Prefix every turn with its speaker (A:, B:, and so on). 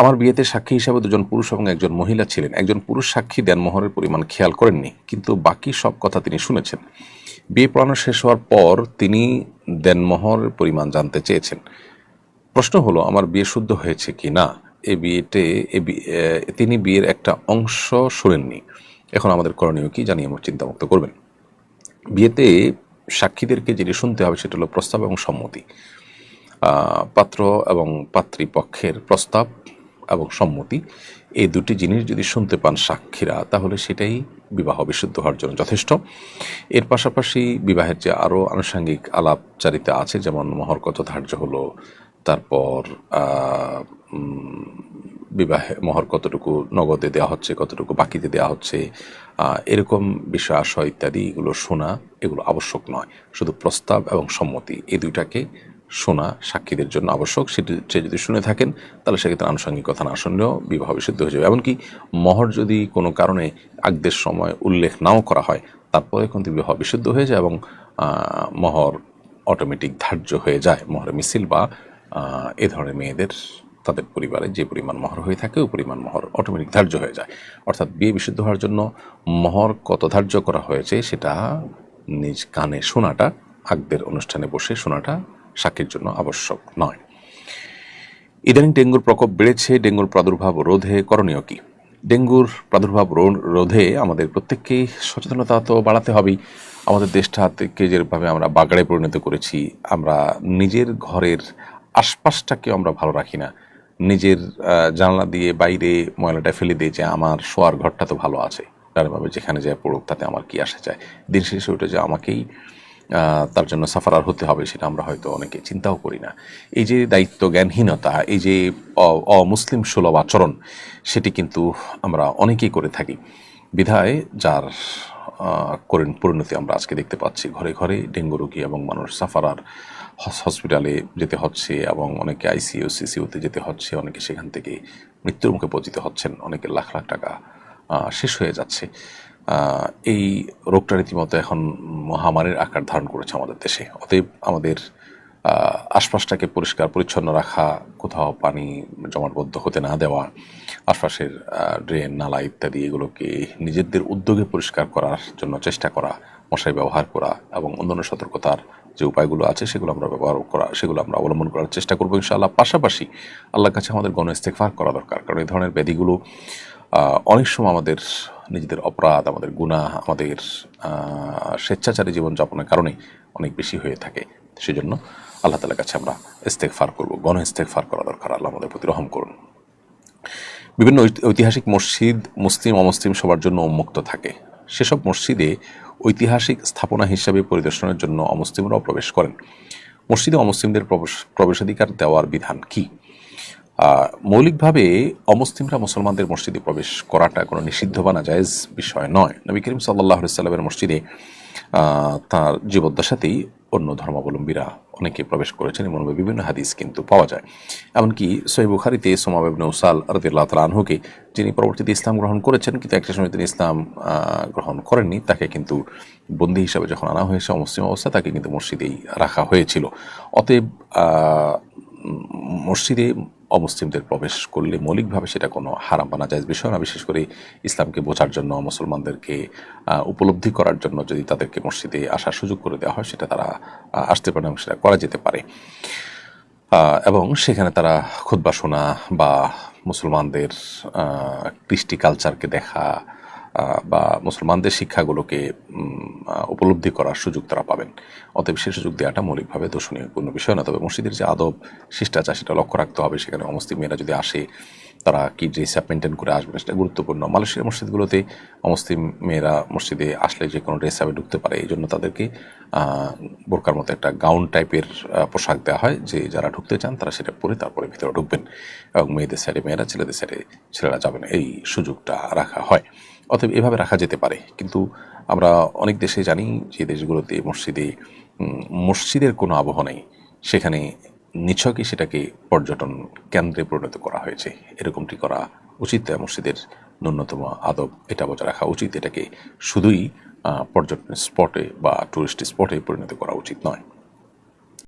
A: আমার বিয়েতে সাক্ষী হিসাবে দুজন পুরুষ এবং একজন মহিলা ছিলেন। একজন পুরুষ সাক্ষী দেনমোহরের পরিমাণ খেয়াল করেননি, কিন্তু বাকি সব কথা তিনি শুনেছেন। বিয়ে পড়ানো শেষ হওয়ার পর তিনি দেনমোহরের পরিমাণ জানতে চেয়েছেন। প্রশ্ন হলো, আমার বিয়ে শুদ্ধ হয়েছে কি না? এ বিয়েতে তিনি বিয়ের একটা অংশ শুনেননি। এখন আমাদের করণীয় কি জানিয়ে আমার চিন্তামুক্ত করবেন। বিয়েতে সাক্ষীদেরকে যেটি শুনতে হবে সেটা হলো প্রস্তাব এবং সম্মতি। পাত্র এবং পাত্রীপক্ষের প্রস্তাব এবং সম্মতি, এই দুটি জিনিস যদি শুনতে পান সাক্ষীরা, তাহলে সেটাই বিবাহ বিশুদ্ধ হওয়ার জন্য যথেষ্ট। এর পাশাপাশি বিবাহের যে আরও আনুষঙ্গিক আলাপচারিতা আছে, যেমন মহর কত ধার্য হলো, তারপর বিবাহে মহর কতটুকু নগদে দেওয়া হচ্ছে, কতটুকু বাকিতে দেওয়া হচ্ছে এরকম বিষয় আশয় ইত্যাদি এগুলো শোনা এগুলো আবশ্যক নয়। শুধু প্রস্তাব এবং সম্মতি, এই দুইটাকে শোনা সাক্ষীদের জন্য আবশ্যক, সেটি সে যদি শুনে থাকেন, তাহলে সেক্ষেত্রে আনুষঙ্গিক কথা না শুনলেও বিবাহ বিশুদ্ধ হয়ে যাবে। এমনকি মহর যদি কোনো কারণে আগদের সময় উল্লেখ নাও করা হয়, তারপরে কিন্তু বিবাহ বিশুদ্ধ হয়ে যায় এবং মহর অটোমেটিক ধার্য হয়ে যায়। মহর মিছিল বা এ ধরনের মেয়েদের, তাদের পরিবারে যে পরিমাণ মহর হয়ে থাকে, ওই পরিমাণ মহর অটোমেটিক ধার্য হয়ে যায়। অর্থাৎ বিয়ে বিশুদ্ধ হওয়ার জন্য মহর কত ধার্য করা হয়েছে, সেটা নিজ কানে শোনাটা, আগদের অনুষ্ঠানে বসে শোনাটা সাক্ষীর জন্য আবশ্যক নয়। ইদানিং ডেঙ্গুর প্রকোপ বেড়েছে, ডেঙ্গুর প্রাদুর্ভাব রোধে করণীয় কি? ডেঙ্গুর প্রাদুর্ভাব রোধে আমাদের প্রত্যেককেই সচেতনতা তো বাড়াতে হবেই। আমাদের দেশটাকে যেভাবে আমরা বাগাড়ে পরিণত করেছি, আমরা নিজের ঘরের আশপাশটাকে আমরা ভালো রাখি না। নিজের জানলা দিয়ে বাইরে ময়লাটা ফেলে দিয়ে যে আমার শোয়ার ঘরটা তো ভালো আছে। যেখানে যায় পড়ুক তাতে আমার কি আসে যায়? দিন শেষে ওটা যে আমাকেই তার জন্য সাফারার হতে হবে সেটা আমরা হয়তো অনেকে চিন্তাও করি না। এই যে দায়িত্ব জ্ঞানহীনতা এই যে অমুসলিম সুলভ আচরণ, সেটি কিন্তু আমরা অনেকেই করে থাকি। বিধায় যার করেন পরিণতি আমরা আজকে দেখতে পাচ্ছি। ঘরে ঘরে ডেঙ্গু রোগী এবং মানুষ সাফারার হসপিটালে যেতে হচ্ছে এবং অনেকে আইসিইউ সিসিউতে যেতে হচ্ছে, অনেকে সেখান থেকে মৃত্যুর মুখে পতিত হচ্ছেন অনেকে লাখ লাখ টাকা শেষ হয়ে যাচ্ছে। এই রোগটা রীতিমতো এখন মহামারীর আকার ধারণ করেছে আমাদের দেশে। অতএব আমাদের আশপাশটাকে পরিষ্কার, পরিচ্ছন্ন রাখা, কোথাও পানি জমাটবদ্ধ হতে না দেওয়া, আশপাশের ড্রেন, নালা ইত্যাদি এগুলোকে নিজেদের উদ্যোগে পরিষ্কার করার জন্য চেষ্টা করা মশাই ব্যবহার করা এবং অন্যান্য সতর্কতার যে উপায়গুলো আছে সেগুলো আমরা ব্যবহার করা, সেগুলো আমরা অবলম্বন করার চেষ্টা করব ইনশাআল্লাহ। পাশাপাশি আল্লাহর কাছে আমাদের গণ ইস্তেকফার করা দরকার। কারণ এই ধরনের ব্যাধিগুলো অনেক সময় আমাদের নিজেদের অপরাধ, আমাদের গুনাহ, আমাদের স্বেচ্ছাচারী জীবনযাপনের কারণে অনেক বেশি হয়ে থাকে। সেজন্য আল্লাহ তালার কাছে আমরা ইস্তেকফার করব, গণ ইস্তেকফার করা দরকার, আল্লাহ আমাদের প্রতি রহম করুন। বিভিন্ন ঐতি- ঐতিহাসিক মসজিদ মুসলিম, অমুসলিম সবার জন্য উন্মুক্ত থাকে। সেসব মসজিদে ঐতিহাসিক স্থাপনা হিসাবে পরিদর্শনের জন্য অমুসলিমরাও প্রবেশ করেন। মসজিদে অমুসলিমদের প্রবেশ, প্রবেশাধিকার দেওয়ার বিধান কি? মৌলিকভাবে অমুসলিমরা মুসলমানদের মসজিদে প্রবেশ করাটা কোনো নিষিদ্ধ বা নাজায়েজ বিষয় নয়। নবী করিম সাল্লাহ সাল্লামের মসজিদে তাঁর জীবদ্দশাতেই অন্য ধর্মাবলম্বীরা অনেকে প্রবেশ করেছেন এমন বিভিন্ন হাদিস কিন্তু পাওয়া যায়। এমনকি সহি বুখারিতে সোমাবেবনে উসাল রদিল্লাহ তালা আনহুকে, যিনি পরবর্তীতে ইসলাম গ্রহণ করেছেন, কিন্তু একটা সময় তিনি ইসলাম গ্রহণ করেননি, তাকে কিন্তু বন্দী হিসাবে যখন আনা হয়েছে, অমুসলিম অবস্থা তাকে কিন্তু মসজিদেই রাখা হয়েছিল। অতএব মসজিদে অমুসলিমদের প্রবেশ করলে মৌলিকভাবে সেটা কোনো হারাম বা যায়। বিষয় না, বিশেষ করে ইসলামকে বোঝার জন্য, মুসলমানদেরকে উপলব্ধি করার জন্য যদি তাদেরকে মসজিদে আসার সুযোগ করে দেওয়া হয়, সেটা তারা আসতে পারে এবং সেটা করা যেতে পারে। এবং সেখানে তারা খুদ্ শোনা বা মুসলমানদের কৃষ্টি কালচারকে দেখা বা মুসলমানদের শিক্ষাগুলোকে উপলব্ধি করার সুযোগ তারা পাবেন। অতএব সেই সুযোগ দেওয়াটা মৌলিকভাবে দর্শনীয় কোনো বিষয় না তবে মসজিদের যে আদব, শিষ্টাচার, সেটা লক্ষ্য রাখতে হবে। সেখানে অমস্তি মেয়েরা যদি আসে, তারা কি ড্রেস আপ মেনটেন করে আসবে সেটা গুরুত্বপূর্ণ। মালয়েশিয়ার মসজিদগুলোতে অমুসলিম মেয়েরা মসজিদে আসলে যে কোনো ড্রেস আপে ঢুকতে পারে, এই জন্য তাদেরকে বোরকার মতো একটা গাউন টাইপের পোশাক দেওয়া হয়। যে যারা ঢুকতে চান, তারা সেটা পরে তারপরে ভিতরে ঢুকবেন। এবং মেয়েদের সাইডে মেয়েরা, ছেলেদের সাইডে ছেলেরা যাবেন এই সুযোগটা রাখা হয়। অতএব এভাবে রাখা যেতে পারে। কিন্তু আমরা অনেক দেশে জানি যে দেশগুলোতে মসজিদে মসজিদের কোনো আবহ নেই। সেখানে নিছকই সেটাকে পর্যটন কেন্দ্রে পরিণত করা হয়েছে। এরকমটি করা উচিত। মসজিদের ন্যূনতম আদব এটা বজায় রাখা উচিত। এটাকে শুধুই পর্যটন স্পটে বা টুরিস্ট স্পটে পরিণত করা উচিত নয়।